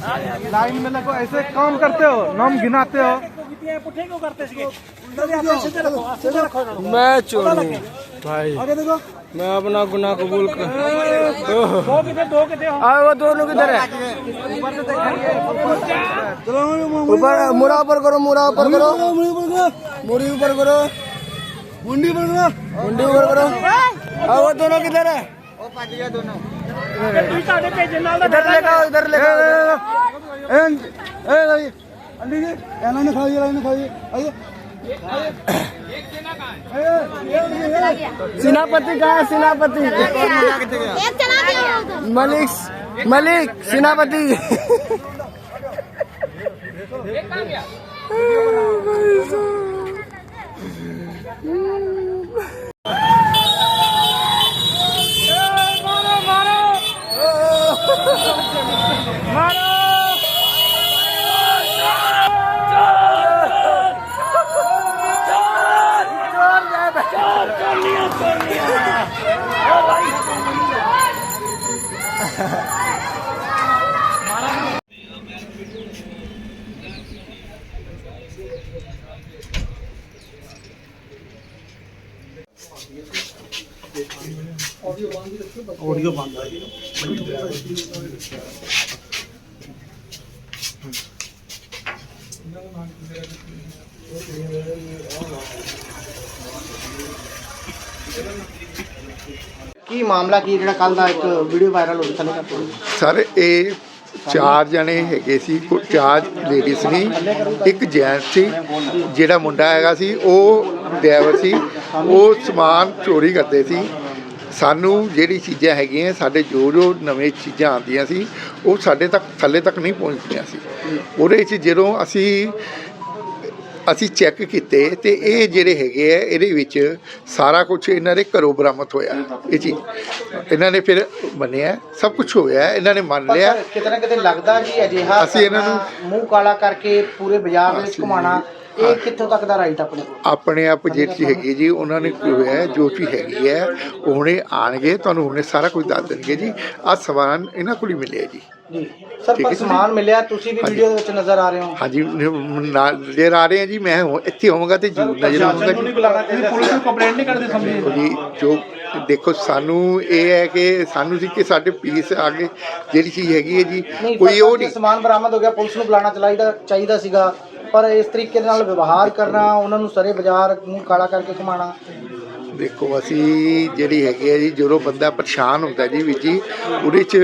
Line में लगो, ऐसे काम करते हो, नाम गिनाते हो। मैं चोर भाई, मैं अपना गुनाह कबूल कर वो दोनों किधर है? ऊपर मुरा ऊपर करो मुरा ऊपर करो। मुड़ी ऊपर करो। मुंडी ऊपर करो। मुंडी ऊपर करो वो दोनों किधर है? दोनों ਤੁਸੀਂ ਤੁਹਾਡੇ ਭੇਜਣ ਨਾਲ इधर लेकर आओ इधर लेकर आओ अंडी जी ਇਹਨਾਂ ਨੇ ਖਾਈ ਇਹਨਾਂ ਨੇ ਖਾਈ आइए सेनापति कहाँ है सेनापति एक चला गया उधर मलिक मलिक सेनापति ਆਡੀਓ ਬੰਦ ਆ ਜੀ। ਇਹਨਾਂ ਨੂੰ ਕੀ ਮਾਮਲਾ, ਕੀ ਜਿਹੜਾ ਕੱਲ ਦਾ ਇੱਕ ਵੀਡੀਓ ਵਾਇਰਲ ਹੋ ਰਿਹਾ ਥੱਲੇ ਸਰ, ਇਹ ਚਾਰ ਜਣੇ ਹੈਗੇ ਸੀ, ਕੋ- ਚਾਰ ਲੇਡੀਜ਼ ਸੀ ਇੱਕ ਜੈਂਟ ਸੀ, ਜਿਹੜਾ ਮੁੰਡਾ ਹੈਗਾ ਸੀ, ਉਹ ਡਰਾਈਵਰ ਸੀ। ਉਹ ਸਮਾਨ ਚੋਰੀ ਕਰਦੇ ਸੀ। ਸਾਨੂੰ ਜਿਹੜੀ ਚੀਜ਼ਾਂ ਹੈਗੀਆਂ, ਸਾਡੇ ਜੋ ਜੋ ਨਵੇਂ ਚੀਜ਼ਾਂ ਆਉਂਦੀਆਂ ਸੀ, ਉਹ ਸਾਡੇ ਤੱਕ ਥੱਲੇ ਤੱਕ ਨਹੀਂ ਪਹੁੰਚਦੀਆਂ ਸੀ। ਉਹਦੇ 'ਚ ਜਦੋਂ ਅਸੀਂ ਅਸੀਂ ਚੈੱਕ ਕੀਤੇ ਤੇ ਇਹ ਜਿਹੜੇ ਹੈਗੇ ਆ ਇਹਦੇ ਵਿੱਚ ਸਾਰਾ ਕੁਝ ਇਹਨਾਂ ਦੇ ਘਰੋਂ ਬਰਾਮਦ ਹੋਇਆ। ਇਹ ਚੀਜ਼ ਇਹਨਾਂ ਨੇ ਫਿਰ ਮੰਨਿਆ ਸਭ ਕੁਝ ਹੋਇਆ ਇਹਨਾਂ ਨੇ ਮੰਨ ਲਿਆ। ਕਿਤੇ ਨਾ ਕਿਤੇ ਲੱਗਦਾ ਕਿ ਅਜਿਹਾ ਅਸੀਂ ਇਹਨਾਂ ਨੂੰ- ਮੂੰਹ ਕਾਲਾ ਕਰਕੇ ਪੂਰੇ ਬਾਜ਼ਾਰ ਦੇ ਵਿੱਚ ਘੁਮਾਣਾ ਇਹ ਕਿੱਥੋਂ ਤੱਕ ਦਾ ਰਾਈਟ ਆਪਣੇ ਕੋਲ? ਆਪਣੇ ਆਪ ਜੇਬ 'ਚ ਹੈਗੀ ਜੀ ਉਹਨਾਂ ਨੇ ਕੀ ਹੋਇਆ ਜੋ ਚੀਜ਼ ਹੈਗੀ ਹੈ ਉਹ ਹੁਣੇ ਆਣਗੇ ਤੁਹਾਨੂੰ ਹੁਣੇ ਸਾਰਾ ਕੁਝ ਦੱਸ ਦੇਣਗੇ ਜੀ। ਆ ਸਮਾਨ ਇਹਨਾਂ ਕੋਲ ਹੀ ਮਿਲਿਆ ਜੀ। ਜੀ। ਸਰ ਪਰ ਸਮਾਨ ਮਿਲਿਆ ਤੁਸੀਂ ਵੀ ਵੀਡੀਓ ਦੇ ਵਿੱਚ ਨਜ਼ਰ ਆ ਰਹੇ ਹੋ? ਹਾਂਜੀ ਨਾਲ ਜੇ ਆ ਰਹੇ ਆ ਜੀ ਮੈਂ ਹੋ- ਇੱਥੇ ਹੋਵਾਂਗਾ ਤੇ ਜ਼ਰੂਰ ਨਜ਼ਰ ਆਵਾਂਗਾ ਜੀ। ਪੁਲਿਸ ਨੂੰ ਕੰਪਲੇਂਟ ਨਹੀਂ ਕਰਦੇ ਸਮਝੇ। ਦੇਖੋ ਜੀ ਜੋ ਦੇਖੋ ਸਾਨੂੰ ਇਹ ਹੈ ਕਿ ਸਾਨੂੰ ਸੀ ਕਿ ਸਾਡੇ ਪੀਸ ਆ ਕੇ ਜਿਹੜੀ ਚੀਜ਼ ਹੈਗੀ ਹੈ ਜੀ ਨਹੀਂ ਕੋਈ ਉਹ ਨਹੀਂ। ਸਮਾਨ ਬਰਾਮਦ ਹੋ ਗਿਆ ਪੁਲਿਸ ਨੂੰ ਬੁਲਾਣਾ ਚਾਹੀਦਾ ਚਾਹੀਦਾ ਸੀਗਾ। ਪਰ ਇਸ ਤਰੀਕੇ ਨਾਲ ਵਿਵਹਾਰ ਕਰਨਾ, ਉਹਨਾਂ ਨੂੰ ਸਰੇ ਬਾਜ਼ਾਰ ਨੂੰ ਕਾਲਾ ਕਰਕੇ ਘੁਮਾਣਾ ਦੇਖੋ, ਅਸੀਂ ਜਿਹੜੀ ਹੈਗੀ ਹੈ ਜੀ, ਜਦੋਂ ਬੰਦਾ ਪਰੇਸ਼ਾਨ ਹੁੰਦਾ ਜੀ ਵੀ ਜੀ, ਉਹਦੇ ਚ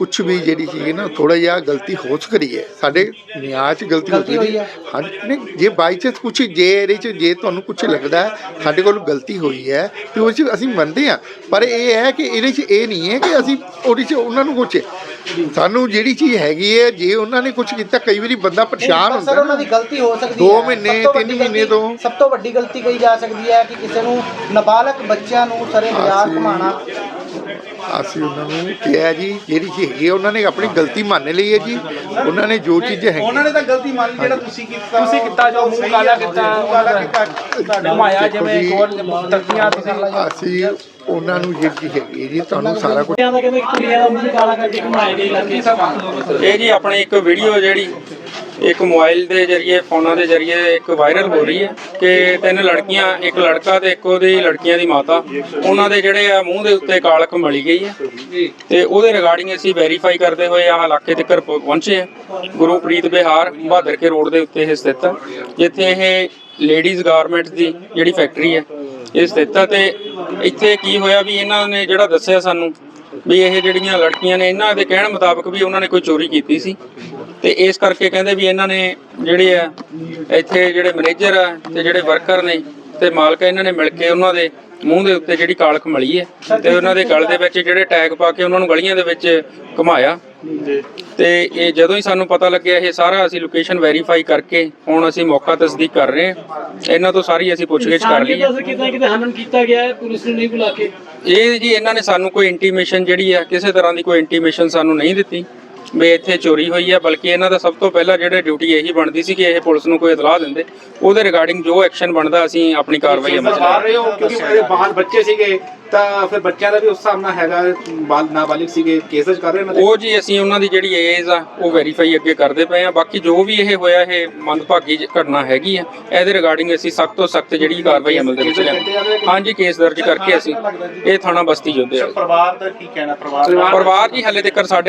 ਕੁਝ ਵੀ ਜਿਹੜੀ ਚੀਜ਼ ਹੈ ਨਾ ਥੋੜਾ ਜਿਹਾ ਗਲਤੀ ਹੋ ਸਕਦੀ ਹੈ। ਸਾਡੇ ਨਿਆਂ ਚ ਗਲਤੀ ਹੋ ਹੋਈ ਹੈ। ਹਾਂ ਨਹੀਂ ਜੇ ਬਾਈ ਚਾਂਸ ਕੁਝ ਜੇ ਇਹਦੇ ਚ ਜੇ ਤੁਹਾਨੂੰ ਕੁਝ ਲੱਗਦਾ ਹੈ, ਸਾਡੇ ਕੋਲ ਗਲਤੀ ਹੋਈ ਹੈ ਤੇ ਉਹ ਚ ਅਸੀਂ ਮੰਨਦੇ ਹਾਂ। ਪਰ ਇਹ ਹੈ ਕਿ ਇਹਦੇ ਚ ਇਹ ਨਹੀਂ ਹੈ ਕਿ ਅਸੀਂ ਉਹਦੇ ਚ ਉਹਨਾਂ ਨੂੰ ਕੁਝ ਸਾਨੂੰ ਜਿਹੜੀ ਚੀਜ਼ ਹੈਗੀ ਹੈ ਜੇ ਉਹਨਾਂ ਨੇ ਕੁਝ ਕੀਤਾ ਕਈ ਵਾਰੀ ਬੰਦਾ ਪਰੇਸ਼ਾਨ ਪਰ ਸਰ ਹੁੰਦਾ ਉਹਨਾਂ ਦੀ ਗਲਤੀ ਹੋ ਸਕਦੀ ਹੈ। ਮਹੀਨੇ, ਸਭ ਤੋਂ ਤਿੰਨ ਵੱਡੀ ਮਹੀਨੇ ਗਲਤੀ- ਤੋਂ। ਸਭ ਤੋਂ ਵੱਡੀ ਗਲਤੀ ਕਹੀ ਜਾ ਸਕਦੀ ਹੈ ਕਿ ਕਿਸੇ ਨੂੰ ਨਾਬਾਲਗ ਬੱਚਿਆਂ ਨੂੰ ਸਰੇ ਬਾਜ਼ਾਰ ਘੁਮਾਣਾ ਅਸੀਂ ਉਹਨਾਂ ਨੂੰ ਕਿਹਾ ਜੀ ਜਿਹੜੀ ਚੀਜ਼ ਹੈਗੀ ਹੈ ਉਹਨਾਂ ਨੇ ਆਪਣੀ ਗਲਤੀ ਮੰਨ ਲਈ ਹੈ ਜੀ। ਉਹਨਾਂ ਨੇ ਜੋ ਚੀਜ਼ ਉਹਨਾਂ ਨੇ ਤਾਂ ਗਲਤੀ ਮੰਨ ਲਈ ਜਿਹੜਾ ਤੁਸੀਂ ਕੀਤਾ ਤੁਸੀਂ ਕੀਤਾ ਜੋ ਮੂੰਹ ਕਾਲਾ ਕੀਤਾ ਘੁਮਾਇਆ ਜਿਵੇਂ ਚੋਰ ਤੱਕੀਆਂ ਤੁਸੀਂ ਅਸੀਂ ਉਹਨਾਂ ਨੂੰ ਜਿਹੜੀ ਹੈਗੀ ਹੈ ਜੀ ਤੁਹਾਨੂੰ ਸਾਰਾ ਕੁਝ ਮੂੰਹ ਕਾਲਾ ਇਹ ਜੀ ਆਪਣੀ ਇੱਕ ਵੀਡੀਓ ਜਿਹੜੀ ਇੱਕ ਮੋਬਾਈਲ ਦੇ ਜ਼ਰੀਏ ਫੋਨਾਂ ਦੇ ਜ਼ਰੀਏ ਇੱਕ ਵਾਇਰਲ ਹੋ ਰਹੀ ਹੈ ਕਿ ਤਿੰਨ ਲੜਕੀਆਂ ਇੱਕ ਲੜਕਾ ਤੇ ਇੱਕ ਉਹਦੀ ਲੜਕੀਆਂ ਦੀ ਮਾਤਾ। ਉਹਨਾਂ ਦੇ ਜਿਹੜੇ ਆ ਮੂੰਹ ਦੇ ਉੱਤੇ ਕਾਲਕ ਮਲੀ ਗਈ ਹੈ। ਤੇ ਉਹਦੇ ਰਿਗਾਰਡਿੰਗ ਅਸੀਂ ਵੈਰੀਫਾਈ ਕਰਦੇ ਹੋਏ ਆ ਇਲਾਕੇ ਤੱਕ ਪਹੁੰਚੇ ਆ ਗੁਰੂਪ੍ਰੀਤ ਬਿਹਾਰ ਬਹਾਦਰ ਕੇ ਰੋਡ ਦੇ ਉੱਤੇ ਇਹ ਸਥਿਤ ਹੈ। ਜਿੱਥੇ ਇਹ ਲੇਡੀਜ਼ ਗਾਰਮੈਂਟਸ ਦੀ ਜਿਹੜੀ ਫੈਕਟਰੀ ਹੈ ਇਹ ਸਥਿਤ ਹੈ। ਤੇ ਇੱਥੇ ਕੀ ਹੋਇਆ ਵੀ ਇਹਨਾਂ ਨੇ ਜਿਹੜਾ ਦੱਸਿਆ ਸਾਨੂੰ ਵੀ ਇਹ ਜਿਹੜੀਆਂ ਲੜਕੀਆਂ ਨੇ, ਇਹਨਾਂ ਦੇ ਕਹਿਣ ਮੁਤਾਬਕ ਵੀ ਉਹਨਾਂ ਨੇ ਕੋਈ ਚੋਰੀ ਕੀਤੀ ਸੀ। ਤੇ ਇਸ ਕਰਕੇ ਕਹਿੰਦੇ ਵੀ ਇਹਨਾਂ ਨੇ ਜਿਹੜੇ ਆ, ਇੱਥੇ ਜਿਹੜੇ ਮੈਨੇਜਰ ਆ ਤੇ ਜਿਹੜੇ ਵਰਕਰ ਨੇ ਤੇ ਮਾਲਕ ਇਹਨਾਂ ਨੇ ਮਿਲ ਕੇ ਉਹਨਾਂ ਦੇ ਮੂੰਹ ਦੇ ਉੱਤੇ ਜਿਹੜੀ ਕਾਲਖ ਮਲੀ ਹੈ ਤੇ ਉਹਨਾਂ ਦੇ ਗਲ ਦੇ ਵਿੱਚ ਜਿਹੜੇ ਟੈਗ ਪਾ ਕੇ ਉਹਨਾਂ ਨੂੰ ਗਲੀਆਂ ਦੇ ਵਿੱਚ ਘੁਮਾਇਆ। ਤੇ ਇਹ ਜਦੋਂ ਹੀ ਸਾਨੂੰ ਪਤਾ ਲੱਗਿਆ ਇਹ ਸਾਰਾ ਅਸੀਂ ਲੋਕੇਸ਼ਨ ਵੈਰੀਫਾਈ ਕਰਕੇ ਹੁਣ ਅਸੀਂ ਮੌਕਾ ਤਸਦੀਕ ਕਰ ਰਹੇ ਹਾਂ। ਇਹਨਾਂ ਤੋਂ ਸਾਰੀ ਅਸੀਂ ਪੁੱਛਗਿੱਛ ਕਰ ਲਈ। ਹੈ ਦੱਸ ਕਿਤੇ ਕਿਤੇ ਹਨਨ ਕੀਤਾ ਗਿਆ ਹੈ ਪੁਲਿਸ ਨੂੰ ਨਹੀਂ ਬੁਲਾ ਕੇ। ਇਹ ਜੀ ਇਹਨਾਂ ਨੇ ਸਾਨੂੰ ਕੋਈ ਇੰਟੀਮੇਸ਼ਨ ਜਿਹੜੀ ਆ ਕਿਸੇ ਤਰ੍ਹਾਂ ਦੀ ਕੋਈ ਇੰਟੀਮੇਸ਼ਨ ਸਾਨੂੰ ਨਹੀਂ ਦਿੱਤੀ। ਵੀ ਇੱਥੇ ਚੋਰੀ ਹੋਈ ਹੈ ਬਲਕਿ ਇਹਨਾਂ ਦਾ ਸਭ ਤੋਂ ਪਹਿਲਾਂ ਜਿਹੜੇ ਡਿਊਟੀ ਇਹੀ ਬਣਦੀ ਸੀ ਕਿ ਇਹ ਪੁਲਿਸ ਨੂੰ ਕੋਈ ਇਤਲਾਹ ਦਿੰਦੇ। ਉਹਦੇ ਰਿਗਾਰਡਿੰਗ ਜੋ ਐਕਸ਼ਨ ਬਣਦਾ ਅਸੀਂ ਆਪਣੀ ਕਾਰਵਾਈ ਅਮਲ ਚ ਰਹੇ ਹੋ ਕਿਉਂਕਿ ਮੇਰੇ ਬਾਹਰ ਬੱਚੇ ਸੀਗੇ ਤਾਂ ਫਿਰ ਬੱਚਿਆਂ ਦਾ ਵੀ ਉਸ ਨਾਲ ਹੈਗਾ ਬਾਲ ਨਾਬਾਲਿਗ ਸੀਗੇ ਕੇਸ ਦਰਜ ਕਰ ਰਹੇ ਦੇ ਉਹ ਜੀ ਅਸੀਂ ਉਹਨਾਂ ਦੀ ਜਿਹੜੀ ਏਜ ਆ ਉਹ ਵੈਰੀਫਾਈ ਅੱਗੇ ਕਰਦੇ ਪਏ ਆ। ਬਾਕੀ ਜੋ ਵੀ ਇਹ ਹੋਇਆ ਇਹ ਮੰਦਭਾਗੀ ਘਟਨਾ ਹੈਗੀ ਆ। ਇਹਦੇ ਰਿਗਾਰਡਿੰਗ ਅਸੀਂ ਸਖਤ ਤੋਂ ਸਖਤ ਜਿਹੜੀ ਕਾਰਵਾਈ ਅਮਲ ਦੇ ਵਿੱਚ ਲਿਆਵਾਂਗੇ। ਹਾਂਜੀ ਕੇਸ ਦਰਜ ਕਰਕੇ ਅਸੀਂ ਇਹ ਥਾਣਾ ਬਸਤੀ ਜੋਧੇ ਆ ਪਰਿਵਾਰ ਦਾ ਕੀ ਕਹਿਣਾ? ਪਰਿਵਾਰ ਪਰਿਵਾਰ ਜੀ ਹਲੇ ਤੱਕ ਸਾਡੇ